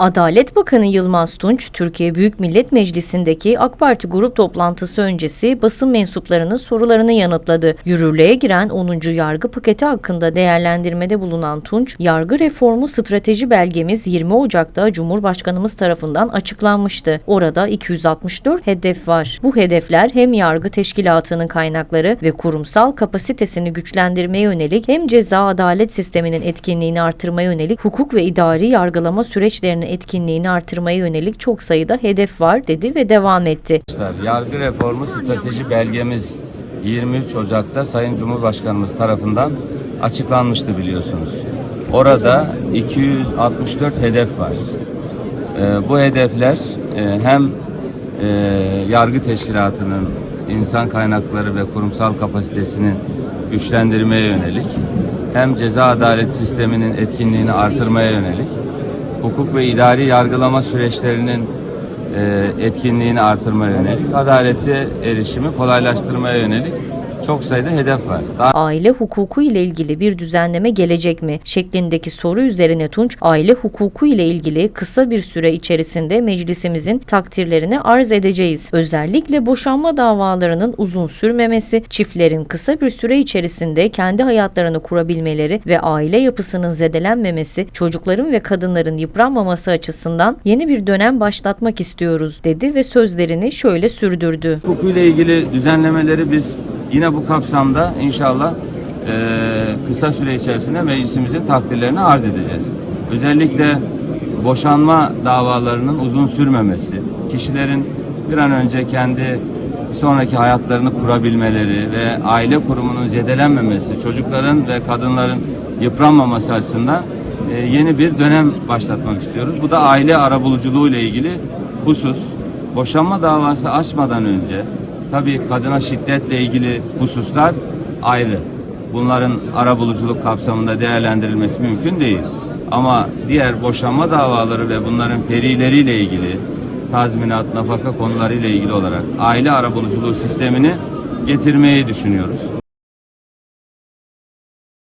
Adalet Bakanı Yılmaz Tunç, Türkiye Büyük Millet Meclisi'ndeki AK Parti grup toplantısı öncesi basın mensuplarının sorularını yanıtladı. Yürürlüğe giren 10. yargı paketi hakkında değerlendirmede bulunan Tunç, yargı reformu strateji belgemiz 20 Ocak'ta Cumhurbaşkanımız tarafından açıklanmıştı. Orada 264 hedef var. Bu hedefler hem yargı teşkilatının kaynakları ve kurumsal kapasitesini güçlendirmeye yönelik hem ceza adalet sisteminin etkinliğini artırmaya yönelik hukuk ve idari yargılama süreçlerinin etkinliğini artırmaya yönelik çok sayıda hedef var dedi ve devam etti. Yargı reformu strateji belgemiz 23 Ocak'ta Sayın Cumhurbaşkanımız tarafından açıklanmıştı biliyorsunuz. Orada 264 hedef var. Ee, bu hedefler e, hem e, yargı teşkilatının insan kaynakları ve kurumsal kapasitesini güçlendirmeye yönelik hem ceza adalet sisteminin etkinliğini artırmaya yönelik hukuk ve idari yargılama süreçlerinin e, etkinliğini artırmaya yönelik, adalete erişimi kolaylaştırmaya yönelik çok sayıda hedef var. Daha Aile hukuku ile ilgili bir düzenleme gelecek mi? şeklindeki soru üzerine Tunç, aile hukuku ile ilgili kısa bir süre içerisinde meclisimizin takdirlerini arz edeceğiz. Özellikle boşanma davalarının uzun sürmemesi, çiftlerin kısa bir süre içerisinde kendi hayatlarını kurabilmeleri ve aile yapısının zedelenmemesi, çocukların ve kadınların yıpranmaması açısından yeni bir dönem başlatmak istiyoruz dedi ve sözlerini şöyle sürdürdü. hukukuyla ilgili düzenlemeleri biz yine bu kapsamda inşallah e, kısa süre içerisinde meclisimizin takdirlerini arz edeceğiz. Özellikle boşanma davalarının uzun sürmemesi, kişilerin bir an önce kendi sonraki hayatlarını kurabilmeleri ve aile kurumunun zedelenmemesi, çocukların ve kadınların yıpranmaması açısından e, yeni bir dönem başlatmak istiyoruz. Bu da aile arabuluculuğu ile ilgili husus. Boşanma davası açmadan önce tabii kadına şiddetle ilgili hususlar ayrı. Bunların arabuluculuk kapsamında değerlendirilmesi mümkün değil. Ama diğer boşanma davaları ve bunların ferileriyle ilgili tazminat, nafaka konularıyla ilgili olarak aile arabuluculuğu sistemini getirmeyi düşünüyoruz.